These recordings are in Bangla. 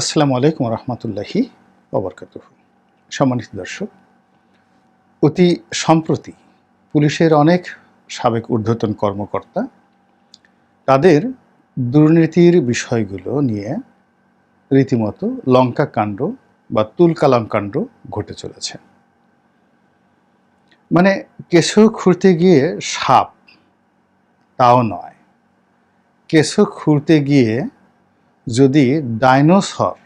আসসালামু আলাইকুম রহমতুল্লাহি ওবরকাত সম্মানিত দর্শক, অতি সম্প্রতি পুলিশের অনেক সাবেক ঊর্ধ্বতন কর্মকর্তা তাদের দুর্নীতির বিষয়গুলো নিয়ে রীতিমতো লঙ্কা কাণ্ড বা তুলকালাম কাণ্ড ঘটে চলেছে। মানে কেশো খুঁড়তে গিয়ে সাপ, তাও নয়। কেশো খুঁড়তে গিয়ে যদি ডাইনোসর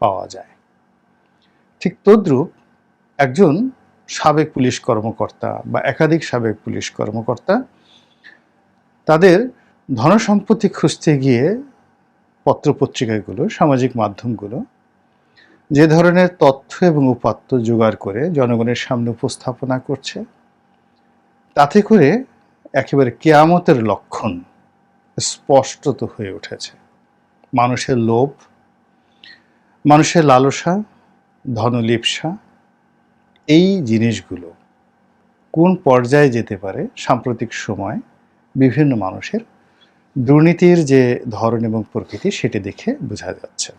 পাওয়া যায়। ঠিক তদ্রূপ একজন সাবেক পুলিশ কর্মকর্তা বা একাধিক সাবেক পুলিশ কর্মকর্তা তাদের ধনসম্পত্তি খুঁজতে গিয়ে পত্রপত্রিকাগুলো, সামাজিক মাধ্যমগুলো যে ধরনের তথ্য এবং উপাত্ত জোগাড় করে জনগণের সামনে উপস্থাপনা করছে, তাতে করে একেবারে কেয়ামতের লক্ষণ স্পষ্টত হয়ে উঠেছে। মানুষের লোভ, মানুষের লালসা, ধনলিপসা, এই জিনিসগুলো কোন পর্যায়ে যেতে পারে সাম্প্রতিক সময়ে বিভিন্ন মানুষের দুর্নীতির যে ধরন এবং প্রকৃতি সেটি দেখে বোঝা যাচ্ছে।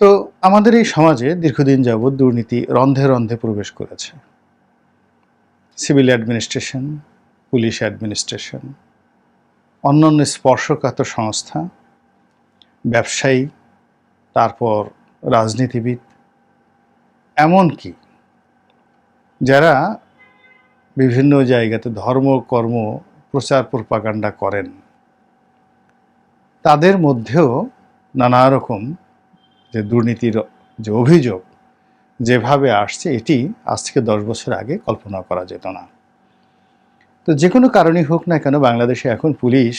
তো আমাদের এই সমাজে দীর্ঘদিন যাবৎ দুর্নীতি রন্ধে রন্ধে প্রবেশ করেছে। সিভিল অ্যাডমিনিস্ট্রেশন, পুলিশ অ্যাডমিনিস্ট্রেশন অন্যান্য স্পর্শকাতর সংস্থা, ব্যবসায়ী, তারপর রাজনীতিবিদ, এমনকি যারা বিভিন্ন জায়গাতে ধর্ম, কর্ম, প্রচার, প্রপাগান্ডা করেন, তাদের মধ্যেও নানা রকম যে দুর্নীতির যে অভিযোগ যেভাবে আসছে, এটি আজ থেকে দশ বছর আগে কল্পনা করা যেত না। তো যে কোনো কারণেই হোক না কেন বাংলাদেশে এখন পুলিশ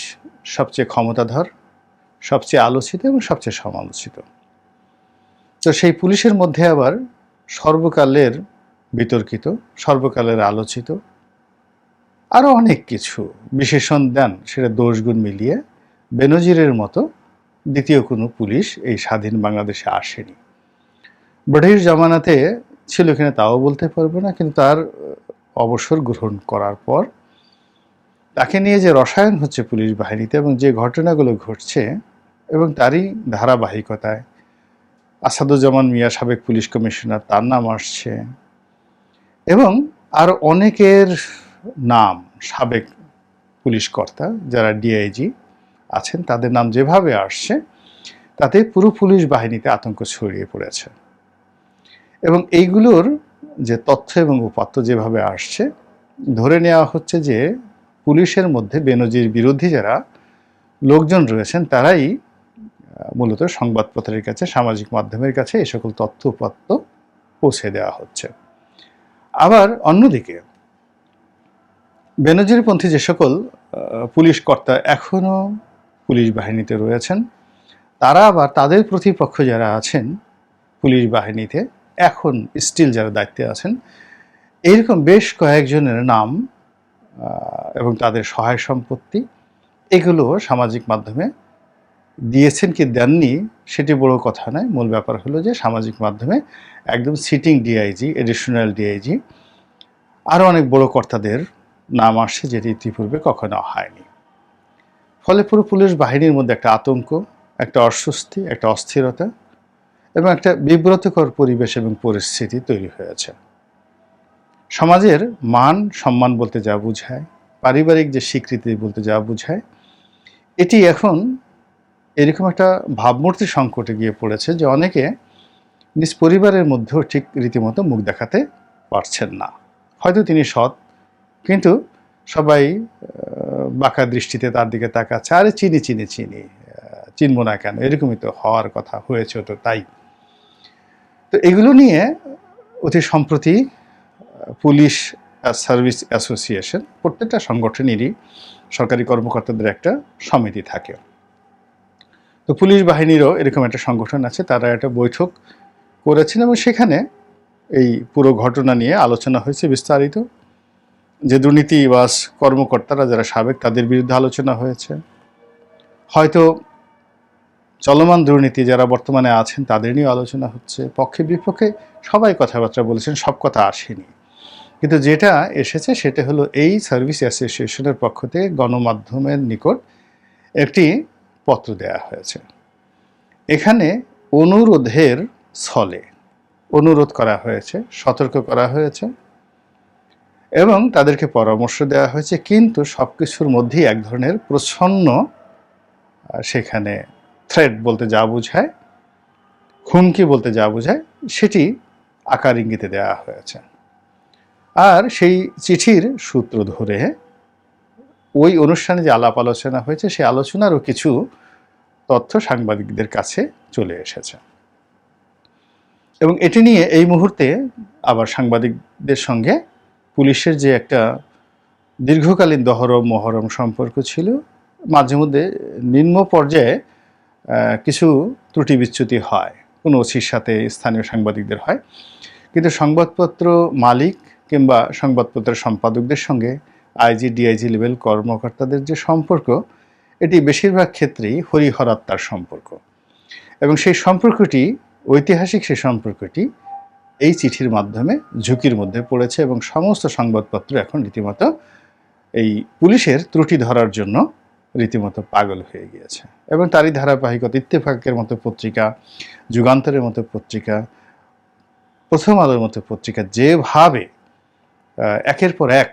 সবচেয়ে ক্ষমতাধর, সবচেয়ে আলোচিত এবং সবচেয়ে সমালোচিত। তো সেই পুলিশের মধ্যে আবার সর্বকালের বিতর্কিত, সর্বকালের আলোচিত আরও অনেক কিছু বিশেষণ দেন সেটা দোষগুণ মিলিয়ে বেনজিরের মতো দ্বিতীয় কোনো পুলিশ এই স্বাধীন বাংলাদেশে আসেনি। ব্রিটিশ জামানাতে ছিল কিনা তাও বলতে পারব না, কিন্তু তার অবসর গ্রহণ করার পর তাকে নিয়ে যে রসায়ন হচ্ছে পুলিশ বাহিনীতে এবং যে ঘটনাগুলো ঘটছে এবং তারই ধারাবাহিকতায় আসাদুজ্জামান মিয়া সাবেক পুলিশ কমিশনার, তার নাম আসছে। এবং আর অনেকের নাম সাবেক পুলিশ কর্তা যারা ডিআইজি আছেন, তাদের নাম যেভাবে আসছে, তাতে পুরো পুলিশ বাহিনীতে আতঙ্ক ছড়িয়ে পড়েছে। এবং এইগুলোর যে তথ্য এবং উপাত্ত যেভাবে আসছে, ধরে নেওয়া হচ্ছে যে পুলিশের মধ্যে বেনজির বিরোধী যারা লোকজন রয়েছেন, তারাই মূলত সংবাদপত্রের কাছে, সামাজিক মাধ্যমের কাছে এই সকল তথ্য উপাত্ত পৌঁছে দেওয়া হচ্ছে। আবার অন্যদিকে, বেনজিরপন্থী যে সকল পুলিশ কর্তা এখনও পুলিশ বাহিনীতে রয়েছেন, তারা আবার তাদের প্রতিপক্ষ যারা আছেন পুলিশ বাহিনীতে, এখন স্টিল যারা দায়িত্বে আছেন এইরকম বেশ কয়েকজনের নাম এবং তাদের সহায় সম্পত্তি, এগুলো সামাজিক মাধ্যমে দিয়েছেন কি দেননি সেটি বড় কথা নয়। মূল ব্যাপার হলো যে সামাজিক মাধ্যমে একদম সিটিং ডিআইজি এডিশনাল ডিআইজি আরও অনেক বড় কর্তাদের নাম আসছে যেটি ইতিপূর্বে কখনো হয়নি। ফলে পুরো পুলিশ বাহিনীর মধ্যে একটা আতঙ্ক, একটা অস্বস্তি, একটা অস্থিরতা এবং একটা বিব্রতকর পরিবেশ এবং পরিস্থিতি তৈরি হয়েছে। সমাজের মান সম্মান বলতে যা বোঝায়, পারিবারিক যে স্বীকৃতি বলতে যা বোঝায়, এটি এখন এরকম একটা ভাবমূর্তি সংকটে গিয়ে পড়েছে যে অনেকে নিজ পরিবারের মধ্যেও ঠিক রীতিমতো মুখ দেখাতে পারছেন না। হয়তো তিনি সৎ, কিন্তু সবাই বাঁকা দৃষ্টিতে তার দিকে তাকাচ্ছে, আরে চিনি চিনি চিনি চিনব না কেন? এরকমই তো হওয়ার কথা হয়েছে তো তাই। তো এগুলো নিয়ে অতি সম্প্রতি পুলিশ সার্ভিস অ্যাসোসিয়েশন প্রত্যেকটা সংগঠনেরই সরকারি কর্মকর্তাদের একটা সমিতি থাকে। তো পুলিশ বাহিনীরও এরকম একটা সংগঠন আছে, তারা একটা বৈঠক করেছেন এবং সেখানে এই পুরো ঘটনা নিয়ে আলোচনা হয়েছে বিস্তারিত। যে দুর্নীতিবাস কর্মকর্তারা যারা সাবেক, তাদের বিরুদ্ধে আলোচনা হয়েছে। হয়তো চলমান দুর্নীতি যারা বর্তমানে আছেন, তাদের নিয়েও আলোচনা হচ্ছে। পক্ষে বিপক্ষে সবাই কথাবার্তা বলেছেন, সব কথা আসেনি। কিন্তু যেটা এসেছে সেটা হলো এই সার্ভিস অ্যাসোসিয়েশনের পক্ষ থেকে গণমাধ্যমের নিকট একটি পত্র দেয়া হয়েছে। এখানে অনুরোধের ছলে অনুরোধ করা হয়েছে, সতর্ক করা হয়েছে এবং তাদেরকে পরামর্শ দেওয়া হয়েছে, কিন্তু সব কিছুর মধ্যেই এক ধরনের প্রচ্ছন্ন সেখানে থ্রেড বলতে যা বোঝায়, হুমকি বলতে যা বোঝায়, সেটি আকার ইঙ্গিতে দেওয়া হয়েছে। আর সেই চিঠির সূত্র ধরে ওই অনুষ্ঠানে যে আলাপ আলোচনা হয়েছে, সেই আলোচনারও কিছু তথ্য সাংবাদিকদের কাছে চলে এসেছে। এবং এটি নিয়ে এই মুহূর্তে আবার সাংবাদিকদের সঙ্গে পুলিশের যে একটা দীর্ঘকালীন দহরম, মহরম সম্পর্ক ছিল, মাঝে মধ্যে নিম্ন পর্যায়ে কিছু ত্রুটি বিচ্যুতি হয়। কোনো ওসির সাথে স্থানীয় সাংবাদিকদের হয়। কিন্তু সংবাদপত্র মালিক কিংবা সংবাদপত্রের সম্পাদকদের সঙ্গে আইজি, ডিআইজি লেভেল কর্মকর্তাদের যে সম্পর্ক, এটি বেশিরভাগ ক্ষেত্রেই হরিহরাত্মার সম্পর্ক। এবং সেই সম্পর্কটি, ঐতিহাসিক সেই সম্পর্কটি এই চিঠির মাধ্যমে ঝুঁকির মধ্যে পড়েছে এবং সমস্ত সংবাদপত্র এখন রীতিমতো এই পুলিশের ত্রুটি ধরার জন্য রীতিমতো পাগল হয়ে গিয়েছে। এবং তারই ধারাবাহিকতা, ইত্তেফাকের মতো পত্রিকা, যুগান্তরের মতো পত্রিকা, প্রথম আলোর মতো পত্রিকা, যেভাবে একের পর এক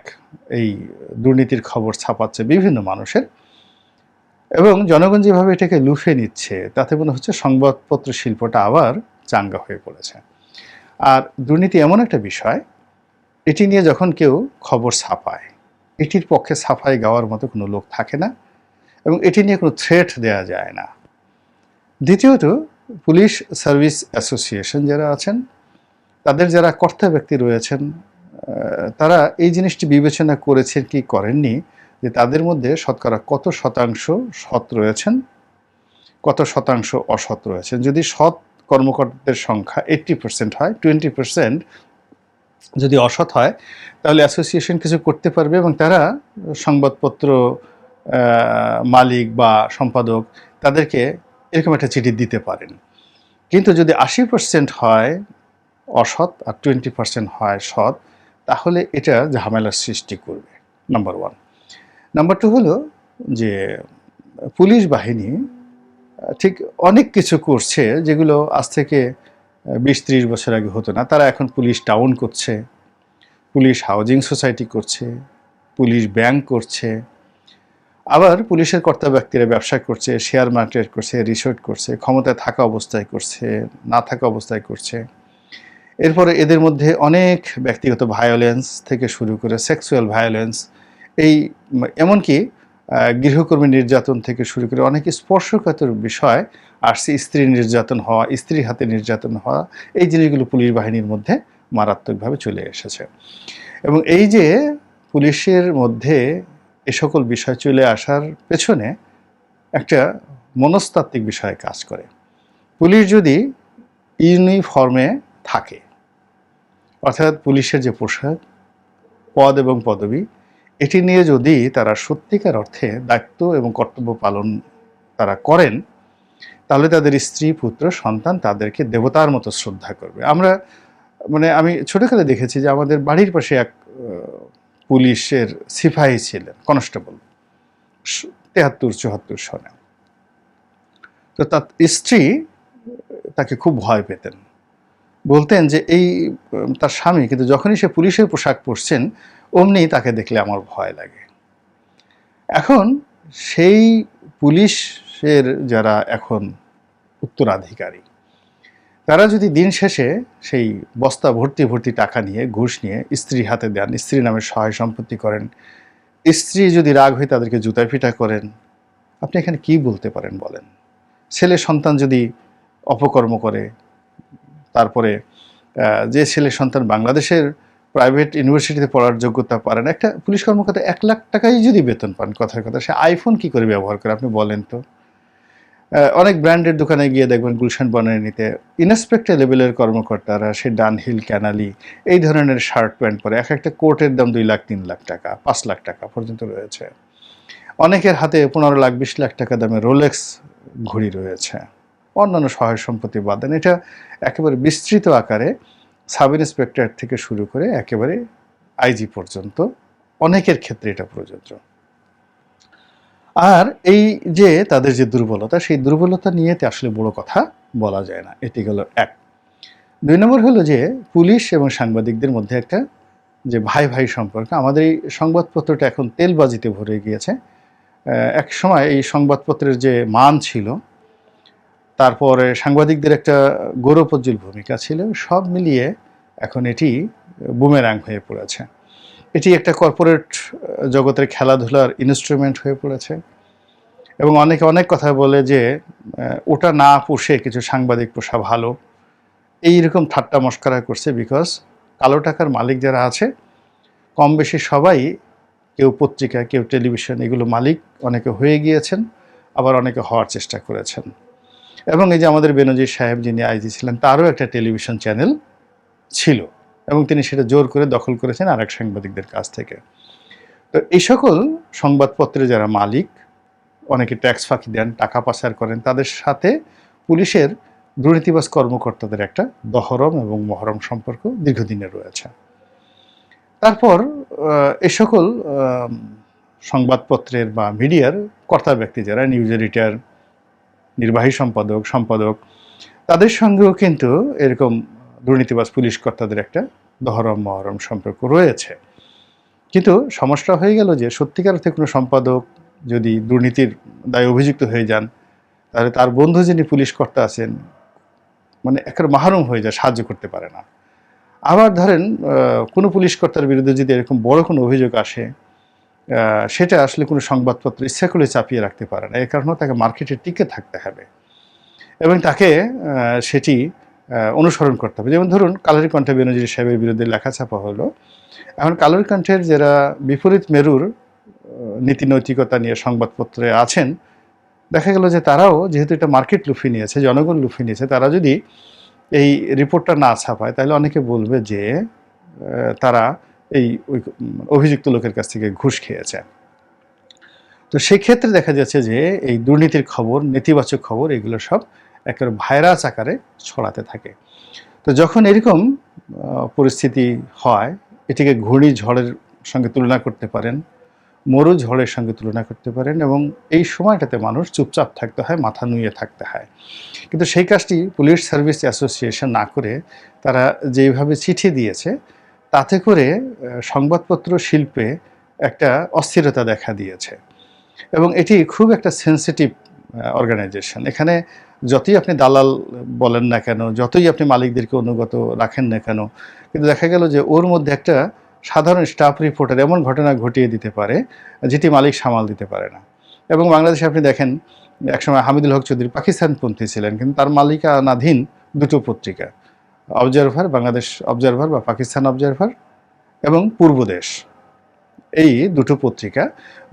এই দুর্নীতির খবর ছাপাচ্ছে বিভিন্ন মানুষের। এবং জনগণ যেভাবে এটাকে লুফে নিচ্ছে, তাতে মনে হচ্ছে সংবাদপত্র শিল্পটা আবার চাঙ্গা হয়ে পড়েছে। আর দুর্নীতি এমন একটা বিষয়, এটি নিয়ে যখন কেউ খবর ছাপায়, এটির পক্ষে ছাপাই গাওয়ার মতো কোনো লোক থাকে না এবং এটি নিয়ে কোনো থ্রেট দেওয়া যায় না। দ্বিতীয়ত, পুলিশ সার্ভিস অ্যাসোসিয়েশন যারা আছেন, তাদের যারা কর্তা ব্যক্তি রয়েছেন তারা এই জিনিসটি বিবেচনা করেছেন কি করেননি যে তাদের মধ্যে শতকরা কত শতাংশ সৎ রয়েছেন, কত শতাংশ অসৎ রয়েছেন। যদি সৎ কর্মকর্তাদের সংখ্যা এইট্টি পার্সেন্ট হয়, টোয়েন্টি পার্সেন্ট যদি অসৎ হয়, তাহলে অ্যাসোসিয়েশন কিছু করতে পারবে এবং তারা সংবাদপত্র মালিক বা সম্পাদক তাদেরকে এরকম একটা চিঠি দিতে পারেন। কিন্তু যদি আশি পার্সেন্ট হয় অসৎ আর টোয়েন্টি পার্সেন্ট হয় সৎ তাহলে এটা ঝামেলার সৃষ্টি করবে নাম্বার ওয়ান নাম্বার টু হলো যে পুলিশ বাহিনী ঠিক অনেক কিছু করছে যেগুলো আজ থেকে বিশ ত্রিশ বছর আগে হতো না। তারা এখন পুলিশ টাউন করছে, পুলিশ হাউজিং সোসাইটি করছে, পুলিশ ব্যাংক করছে, আবার পুলিশের কর্তা ব্যক্তিরা ব্যবসা করছে শেয়ার মার্কেট করছে রিসোর্ট করছে, ক্ষমতায় থাকা অবস্থায় করছে, না থাকা অবস্থায় করছে। এরপরে এদের মধ্যে অনেক ব্যক্তিগত ভায়োলেন্স থেকে শুরু করে সেক্সুয়াল ভায়োলেন্স এই এমনকি গৃহকর্মী নির্যাতন থেকে শুরু করে অনেক স্পর্শকাতর বিষয় আর স্ত্রী নির্যাতন হওয়া স্ত্রীর হাতে নির্যাতন হওয়া, এই জিনিসগুলো পুলিশ বাহিনীর মধ্যে মারাত্মকভাবে চলে এসেছে। এবং এই যে পুলিশের মধ্যে এ সকল বিষয় চলে আসার পেছনে একটা মনস্তাত্ত্বিক বিষয়ে কাজ করে। পুলিশ যদি ইউনিফর্মে থাকে অর্থাৎ পুলিশের যে পোশাক, পদ এবং পদবি, এটি নিয়ে যদি তারা সত্যিকার অর্থে দায়িত্ব এবং কর্তব্য পালন তারা করেন, তাহলে তাদের স্ত্রী, পুত্র, সন্তান তাদেরকে দেবতার মতো শ্রদ্ধা করবে। আমরা মানে আমি ছোটকালে দেখেছি যে আমাদের বাড়ির পাশে এক পুলিশের সিপাহী ছিলেন, কনস্টেবল, তেহাত্তর চুয়াত্তর সনে। তো তার স্ত্রী তাকে খুব ভয় পেতেন। বলতেন যে এই তার স্বামী, কিন্তু যখনই সে পুলিশের পোশাক পরছেন, অমনি তাকে দেখলে আমার ভয় লাগে। এখন সেই পুলিশের যারা এখন উত্তরাধিকারী, তারা যদি দিন শেষে সেই বস্তা ভর্তি ভর্তি টাকা নিয়ে, ঘুষ নিয়ে স্ত্রী হাতে দেন স্ত্রী নামে সহায় সম্পত্তি করেন, স্ত্রী যদি রাগ হয়ে তাদেরকে জুতায় পিটা করেন, আপনি এখানে কি বলতে পারেন বলেন? ছেলে সন্তান যদি অপকর্ম করে তারপরে যে ছেলে সন্তান বাংলাদেশের প্রাইভেট ইউনিভার্সিটিতে পড়ার যোগ্যতা পারেন একটা পুলিশ কর্মকর্তা এক লাখ টাকাই যদি বেতন পান কথার কথা সে আইফোন কি করে ব্যবহার করে, আপনি বলেন তো। অনেক ব্র্যান্ডের দোকানে গিয়ে দেখবেন গুলশান বনানীতে ইন্সপেক্টর লেভেলের কর্মকর্তারা, সে ডানহিল, ক্যানালি, এই ধরনের শার্ট প্যান্ট পরে, এক একটা কোটের দাম দুই লাখ, তিন লাখ টাকা, পাঁচ লাখ টাকা পর্যন্ত রয়েছে। অনেকের হাতে পনেরো লাখ, বিশ লাখ টাকা দামে রোলেক্স ঘড়ি রয়েছে। অন্যান্য সহায় সম্পত্তি বাদ দেন। এটা একেবারে বিস্তৃত আকারে সাব ইন্সপেক্টর থেকে শুরু করে একেবারে আইজি পর্যন্ত অনেকের ক্ষেত্রে এটা প্রযোজ্য। আর এই যে তাদের যে দুর্বলতা, সেই দুর্বলতা নিয়ে আসলে বড় কথা বলা যায় না। এটি গেল এক। দুই নম্বর হলো যে পুলিশ এবং সাংবাদিকদের মধ্যে একটা যে ভাই ভাই সম্পর্ক, আমাদের এই সংবাদপত্রটা এখন তেলবাজিতে ভরে গিয়েছে। এক সময় এই সংবাদপত্রের যে মান ছিল তারপরে সাংবাদিকদের একটা গৌরবোজ্জ্বল ভূমিকা ছিল, সব মিলিয়ে এখন এটি বুমেরাং হয়ে পড়েছে। এটি একটা কর্পোরেট জগতের খেলাধুলার ইনস্ট্রুমেন্ট হয়ে পড়েছে এবং অনেকে অনেক কথা বলে যে ওটা না পুষে কিছু সাংবাদিক পোষা ভালো। এইরকম ঠাট্টা মস্করা করছে বিকজ কালো টাকার মালিক যারা আছে, কম বেশি সবাই কেউ পত্রিকা, কেউ টেলিভিশন এগুলো মালিক অনেকে হয়ে গিয়েছেন, আবার অনেকে হওয়ার চেষ্টা করেছেন। এবং এই যে আমাদের বেনজির সাহেব যিনি আইজি ছিলেন, তারও একটা টেলিভিশন চ্যানেল ছিল এবং তিনি সেটা জোর করে দখল করেছেন আর এক সাংবাদিকদের কাছ থেকে। তো এই সকল সংবাদপত্রের যারা মালিক, অনেকে ট্যাক্স ফাঁকি দেন, টাকা পাচার করেন, তাদের সাথে পুলিশের দুর্নীতিবাজ কর্মকর্তাদের একটা দহরম এবং মহরম সম্পর্ক দীর্ঘদিনে রয়েছে। তারপর এ সকল সংবাদপত্রের বা মিডিয়ার কর্তা ব্যক্তি যারা, নিউজ এডিটর নির্বাহী সম্পাদক সম্পাদক। তাদের সঙ্গেও কিন্তু এরকম দুর্নীতিবাজ পুলিশ কর্তাদের একটা দহরম মহরম সম্পর্ক রয়েছে। কিন্তু সমস্যা হয়ে গেল যে সত্যিকার অর্থে কোনো সম্পাদক যদি দুর্নীতির দায় অভিযুক্ত হয়ে যান, তাহলে তার বন্ধু যিনি পুলিশ কর্তা আছেন মানে একের মাহরুম হয়ে যায়, সাহায্য করতে পারে না। আবার ধরেন কোনো পুলিশ কর্তার বিরুদ্ধে যদি এরকম বড় কোনো অভিযোগ আসে সেটা আসলে কোনো সংবাদপত্র ইচ্ছা করে চাপিয়ে রাখতে পারে না। এই কারণে তাকে মার্কেটে টিকে থাকতে হবে। এবং তাকে সেটি অনুসরণ করতে হবে। যেমন ধরুন, কালারি কণ্ঠে বেনজির সাহেবের বিরুদ্ধে লেখা ছাপা হলো। এখন কালারি কণ্ঠের যারা বিপরীত মেরুর নীতি নৈতিকতা নিয়ে সংবাদপত্রে আছেন, দেখা গেল যে তারাও যেহেতু এটা মার্কেট লুফিয়ে নিয়েছে, জনগণ লুফিয়ে নিয়েছে, তারা যদি এই রিপোর্টটা না ছাপায়, তাহলে অনেকে বলবে যে তারা এই ওই অভিযুক্ত লোকের কাছ থেকে ঘুষ খেয়েছে। তো সেই ক্ষেত্রে দেখা যাচ্ছে যে এই দুর্নীতির খবর, নেতিবাচক খবর এগুলো সব একেবারে ভাইরাস আকারে ছড়াতে থাকে। তো যখন এরকম পরিস্থিতি হয়, এটিকে ঘূর্ণিঝড়ের সঙ্গে তুলনা করতে পারেন, মরু ঝড়ের সঙ্গে তুলনা করতে পারেন এবং এই সময়টাতে মানুষ চুপচাপ থাকতে হয়, মাথা নুয়ে থাকতে হয়। কিন্তু সেই কাজটি পুলিশ সার্ভিস অ্যাসোসিয়েশন না করে তারা যেইভাবে চিঠি দিয়েছে তাতে করে সংবাদপত্র শিল্পে একটা অস্থিরতা দেখা দিয়েছে। এবং এটি খুব একটা সেন্সিটিভ অর্গানাইজেশন এখানে যতই আপনি দালাল বলেন না কেন, যতই আপনি মালিকদেরকে অনুগত রাখেন না কেন, কিন্তু দেখা গেল যে ওর মধ্যে একটা সাধারণ স্টাফ রিপোর্টার এমন ঘটনা ঘটিয়ে দিতে পারে, যেটি মালিক সামাল দিতে পারে না। এবং বাংলাদেশে আপনি দেখেন, একসময় হামিদুল হক চৌধুরী পাকিস্তানপন্থী ছিলেন, কিন্তু তার মালিকানাধীন দুটো পত্রিকা। অবজারভার বাংলাদেশ অবজারভার বা পাকিস্তান অবজারভার এবং পূর্বদেশ এই দুটো পত্রিকা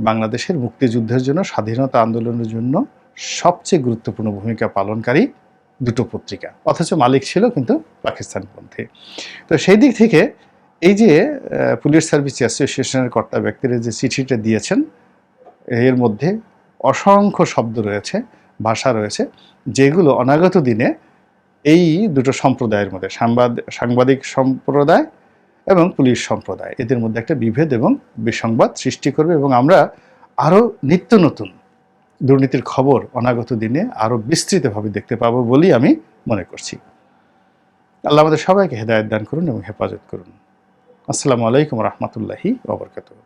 বাংলাদেশের মুক্তিযুদ্ধের জন্য, স্বাধীনতা আন্দোলনের জন্য সবচেয়ে গুরুত্বপূর্ণ ভূমিকা পালনকারী দুটো পত্রিকা। অথচ মালিক ছিল কিন্তু পাকিস্তানপন্থী। তো সেই দিক থেকে এই যে পুলিশ সার্ভিস অ্যাসোসিয়েশনের কর্তা ব্যক্তিরা যে চিঠিটা দিয়েছেন, এর মধ্যে অসংখ্য শব্দ রয়েছে, ভাষা রয়েছে, যেগুলো অনাগত দিনে এই দুটো সম্প্রদায়ের মধ্যে, সাংবাদ, সাংবাদিক সম্প্রদায় এবং পুলিশ সম্প্রদায়। এদের মধ্যে একটা বিভেদ এবং বিসংবাদ সৃষ্টি করবে এবং আমরা আরও নিত্য নতুন দুর্নীতির খবর অনাগত দিনে আরও বিস্তৃতভাবে দেখতে পাবো বলেই আমি মনে করছি। আল্লাহ আমাদের সবাইকে হেদায়ত দান করুন এবং হেফাজত করুন। আসসালামু আলাইকুম রহমতুল্লাহি ওবরকাতুহ